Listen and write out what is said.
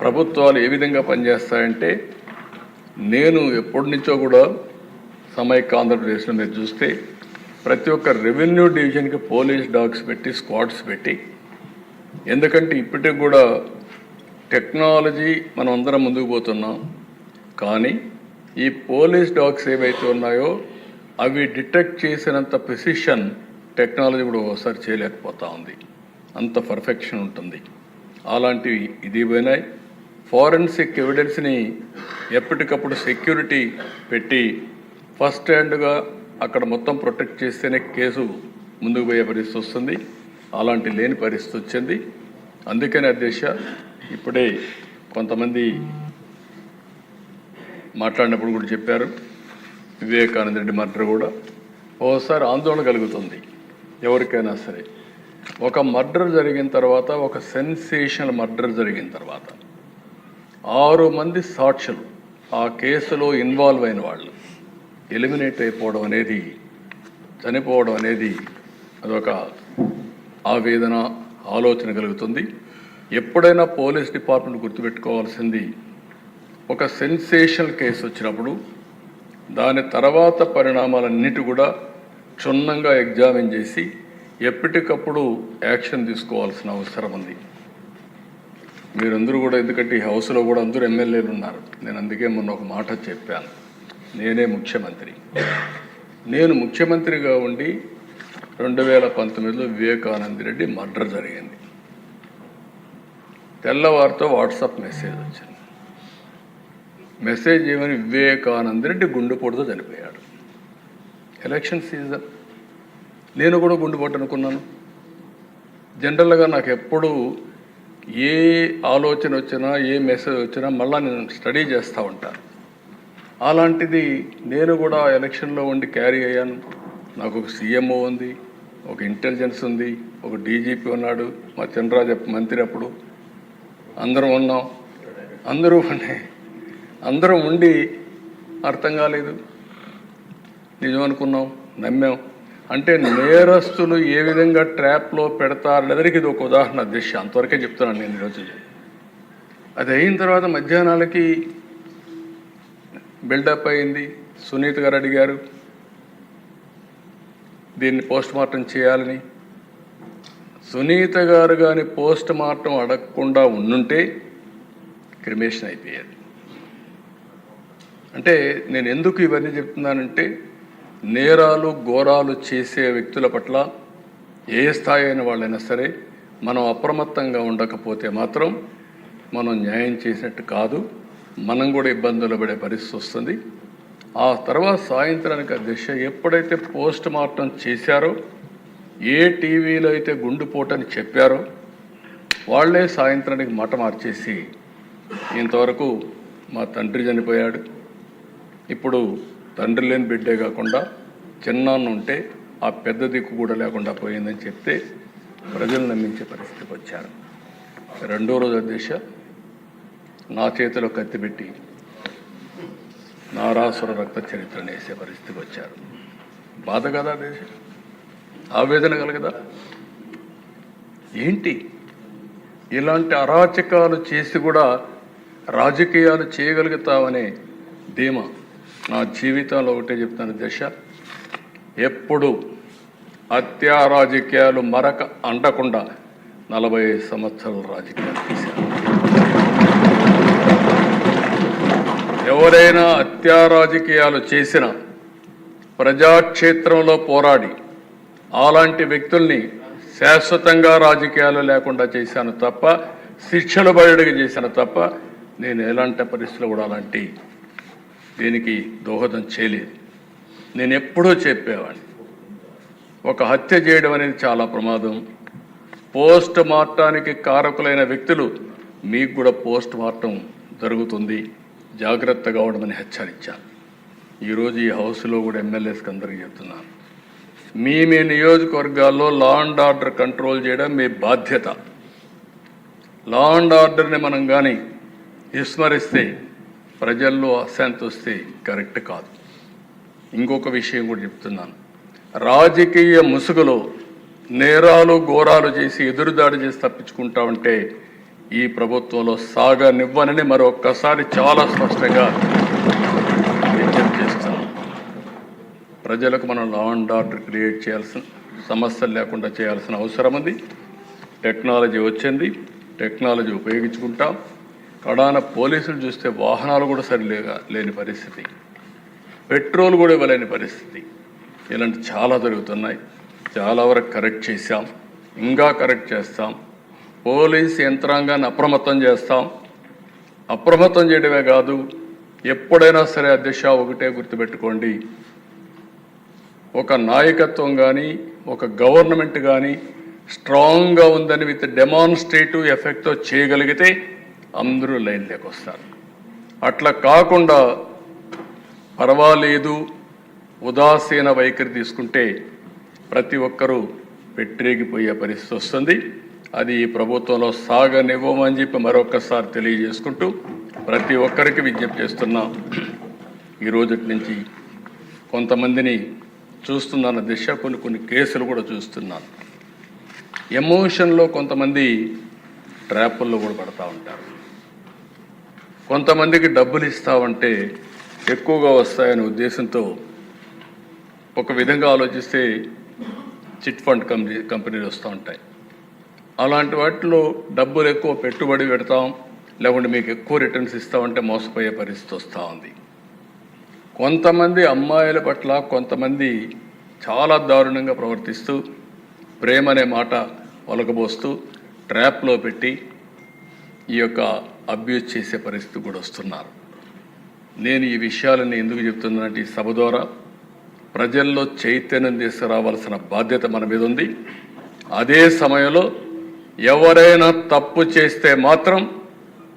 ప్రభుత్వాలు ఏ విధంగా పనిచేస్తాయంటే నేను ఎప్పటి నుంచో కూడా సమైక్య ఆంధ్రప్రదేశ్లో మీరు చూస్తే ప్రతి ఒక్క రెవెన్యూ డివిజన్కి పోలీస్ డాగ్స్ పెట్టి స్క్వాడ్స్ పెట్టి ఎందుకంటే ఇప్పటికి కూడా టెక్నాలజీ మనం అందరం ముందుకు పోతున్నాం. కానీ ఈ పోలీస్ డాగ్స్ ఏవైతే ఉన్నాయో అవి డిటెక్ట్ చేసినంత ప్రిసిషన్ టెక్నాలజీ కూడా ఒకసారి చేయలేకపోతూ ఉంది. అంత పర్ఫెక్షన్ ఉంటుంది. అలాంటివి ఇది పోయినాయి. ఫారెన్సిక్ ఎవిడెన్స్ని ఎప్పటికప్పుడు సెక్యూరిటీ పెట్టి ఫస్ట్ హ్యాండ్గా అక్కడ మొత్తం ప్రొటెక్ట్ చేస్తేనే కేసు ముందుకు పోయే పరిస్థితి వస్తుంది. అలాంటి లేని పరిస్థితి వచ్చింది. అందుకని అధ్యక్ష ఇప్పుడే కొంతమంది మాట్లాడినప్పుడు కూడా చెప్పారు. వివేకానంద రెడ్డి మర్డర్ కూడా. ఓసారి ఆందోళన కలుగుతుంది. ఎవరికైనా సరే. ఒక మర్డర్ జరిగిన తర్వాత ఒక సెన్సేషనల్ మర్డర్ జరిగిన తర్వాత. ఆరు మంది సాక్షులు ఆ కేసులో ఇన్వాల్వ్ అయిన వాళ్ళు. ఎలిమినేట్ అయిపోవడం అనేది చనిపోవడం అనేది అదొక ఆవేదన ఆలోచన కలుగుతుంది. ఎప్పుడైనా పోలీస్ డిపార్ట్మెంట్ గుర్తుపెట్టుకోవాల్సింది ఒక సెన్సేషనల్ కేసు వచ్చినప్పుడు దాని తర్వాత పరిణామాలన్నిటి కూడా క్షుణ్ణంగా ఎగ్జామిన్ చేసి ఎప్పటికప్పుడు యాక్షన్ తీసుకోవాల్సిన అవసరం ఉంది. మీరందరూ కూడా ఎందుకంటే ఈ హౌస్లో కూడా అందరూ ఎమ్మెల్యేలు ఉన్నారు. నేను అందుకే మొన్న ఒక మాట చెప్పాను. నేనే ముఖ్యమంత్రి. నేను ముఖ్యమంత్రిగా ఉండి రెండు వేల పంతొమ్మిదిలో వివేకానంద రెడ్డి మర్డర్ జరిగింది. తెల్లవారితో వాట్సాప్ మెసేజ్ వచ్చింది. మెసేజ్ ఏమని వివేకానంద రెడ్డి గుండెపోటుతో చనిపోయాడు. Election season. నేను కూడా గుండెపోటు అనుకున్నాను. జనరల్గా నాకు ఎప్పుడూ ఏ ఆలోచన వచ్చినా ఏ మెసేజ్ వచ్చినా మళ్ళీ నేను స్టడీ చేస్తూ ఉంటాను అలాంటిది నేను కూడా ఎలక్షన్లో ఉండి క్యారీ అయ్యాను. నాకు ఒక సీఎంఓ ఉంది ఒక ఇంటెలిజెన్స్ ఉంది ఒక డీజీపీ ఉన్నాడు మా చంద్రరాజ మంత్రి అప్పుడు. అందరం ఉన్నాం. అందరూ ఉన్నాయి అందరం ఉండి అర్థం కాలేదు. నిజం అనుకున్నాం నమ్మాం. అంటే నేరస్తులు ఏ విధంగా ట్రాప్లో పెడతారనేదానికి ఇది ఒక ఉదాహరణ దిశ అంతవరకే చెప్తున్నాను నేను ఈరోజు అది అయిన తర్వాత మధ్యాహ్నాలకి బిల్డప్ అయింది. సునీత్ గారు అడిగారు దీన్ని పోస్ట్ మార్టం చేయాలని. సునీత గారు కానీ పోస్ట్ మార్టం అడగకుండా ఉండుంటే క్రిమేషన్ అయిపోయేది. అంటే నేను ఎందుకు ఇవన్నీ చెప్తున్నానంటే నేరాలు ఘోరాలు చేసే వ్యక్తుల పట్ల ఏ స్థాయి అయిన వాళ్ళైనా సరే మనం అప్రమత్తంగా ఉండకపోతే మాత్రం మనం న్యాయం చేసినట్టు కాదు. మనం కూడా ఇబ్బందులు పడే పరిస్థితి వస్తుంది. ఆ తర్వాత సాయంత్రానికి ఆ దిశ ఎప్పుడైతే పోస్ట్ మార్టం చేశారో ఏ టీవీలో అయితే గుండుపోటని చెప్పారో వాళ్ళే సాయంత్రానికి మాట మార్చేసి ఇంతవరకు మా తండ్రి చనిపోయాడు. ఇప్పుడు తండ్రి లేని బిడ్డే కాకుండా చిన్నాన్న ఉంటే ఆ పెద్ద దిక్కు కూడా లేకుండా పోయిందని చెప్తే ప్రజలు నమ్మించే పరిస్థితికి వచ్చారు. రెండో రోజు అధ్యక్ష నా చేతిలో కత్తిపెట్టి నారాసుర రక్త చరిత్రను వేసే పరిస్థితికి వచ్చారు. బాధ కదా దేశ ఆవేదన కలగదా? ఏంటి? ఇలాంటి అరాచకాలు చేసి కూడా రాజకీయాలు చేయగలుగుతామనే ధీమా. నా జీవితంలో ఒకటే చెప్తాను దశ ఎప్పుడు హత్యా రాజకీయాలు మరక అంటకుండా నలభై సంవత్సరాల సంవత్సరాలు రాజకీయాలు చేశాను. ఎవరైనా హత్యా రాజకీయాలు చేసిన ప్రజాక్షేత్రంలో పోరాడి అలాంటి వ్యక్తుల్ని శాశ్వతంగా రాజకీయాలు లేకుండా చేశాను తప్ప శిక్షలు బయటకు చేశాను తప్ప నేను ఎలాంటి పరిస్థితులు కూడా అలాంటి దీనికి దోహదం చేయలేదు. నేను ఎప్పుడూ చెప్పేవాడిని. ఒక హత్య చేయడం అనేది చాలా ప్రమాదం. పోస్ట్ మార్టానికి కారకులైన వ్యక్తులు మీకు కూడా పోస్ట్ మార్టం జరుగుతుంది. జాగ్రత్తగా ఉండమని హెచ్చరించాను. ఈరోజు ఈ హౌస్లో కూడా ఎమ్మెల్యేస్కి అందరికీ చెప్తున్నాను. మీ మీ నియోజకవర్గాల్లో లా అండ్ ఆర్డర్ కంట్రోల్ చేయడం మీ బాధ్యత. లా అండ్ ఆర్డర్ని మనం కానీ విస్మరిస్తే ప్రజల్లో అశాంతి వస్తే కరెక్ట్ కాదు. ఇంకొక విషయం కూడా చెప్తున్నాను. రాజకీయ ముసుగులో నేరాలు ఘోరాలు చేసి ఎదురుదాడి చేసి తప్పించుకుంటా ఉంటే ఈ ప్రభుత్వంలో సాగనివ్వనని మరొక్కసారి చాలా స్పష్టంగా విజ్ఞప్తి చేస్తున్నాం ప్రజలకు మనం లా అండ్ ఆర్డర్ క్రియేట్ చేయాల్సిన సమస్యలు లేకుండా చేయాల్సిన అవసరం ఉంది. టెక్నాలజీ వచ్చింది. టెక్నాలజీ ఉపయోగించుకుంటాం. కడాన పోలీసులు చూస్తే వాహనాలు కూడా సరిలేగా లేని పరిస్థితి. పెట్రోల్ కూడా ఇవ్వలేని పరిస్థితి. ఇలాంటి చాలా జరుగుతున్నాయి. చాలా వరకు కరెక్ట్ చేశాం. ఇంకా కరెక్ట్ చేస్తాం. పోలీస్ యంత్రాంగాన్ని అప్రమత్తం చేస్తాం. అప్రమత్తం చేయడమే కాదు ఎప్పుడైనా సరే అధ్యక్ష ఒకటే గుర్తుపెట్టుకోండి. ఒక నాయకత్వం కానీ ఒక గవర్నమెంట్ కానీ స్ట్రాంగ్గా ఉందని విత్ డెమాన్స్ట్రేటివ్ ఎఫెక్ట్తో చేయగలిగితే అందరూ లైన్లోకి వస్తారు. అట్లా కాకుండా పర్వాలేదు ఉదాసీన వైఖరి తీసుకుంటే ప్రతి ఒక్కరూ పెట్టిరేగిపోయే పరిస్థితి వస్తుంది. అది ఈ ప్రభుత్వంలో సాగనివ్వమని చెప్పి మరొకసారి తెలియజేసుకుంటూ ప్రతి ఒక్కరికి విజ్ఞప్తి చేస్తున్నాం. ఈ నుంచి కొంతమందిని చూస్తున్నాను దిశ కొన్ని కొన్ని కేసులు కూడా చూస్తున్నాను. ఎమోషన్లో కొంతమంది ట్రాపుల్లో కూడా పడతా ఉంటారు. కొంతమందికి డబ్బులు ఇస్తామంటే ఎక్కువగా వస్తాయనే ఉద్దేశంతో ఒక విధంగా ఆలోచిస్తే చిట్ ఫండ్ కంపెనీ కంపెనీలు వస్తూ ఉంటాయి. అలాంటి వాటిలో డబ్బులు ఎక్కువ పెట్టుబడి పెడతాం లేకుంటే మీకు ఎక్కువ రిటర్న్స్ ఇస్తామంటే మోసపోయే పరిస్థితి వస్తూ ఉంది. కొంతమంది అమ్మాయిల పట్ల కొంతమంది చాలా దారుణంగా ప్రవర్తిస్తూ ప్రేమ అనే మాట ఒలకబోస్తూ ట్రాప్లో పెట్టి ఈ యొక్క అబ్యూజ్ చేసే పరిస్థితి కూడా వస్తున్నారు. నేను ఈ విషయాలని ఎందుకు చెప్తున్నానంటే ఈ సభ ద్వారా ప్రజల్లో చైతన్యం తీసుకురావాల్సిన బాధ్యత మన మీద ఉంది. అదే సమయంలో ఎవరైనా తప్పు చేస్తే మాత్రం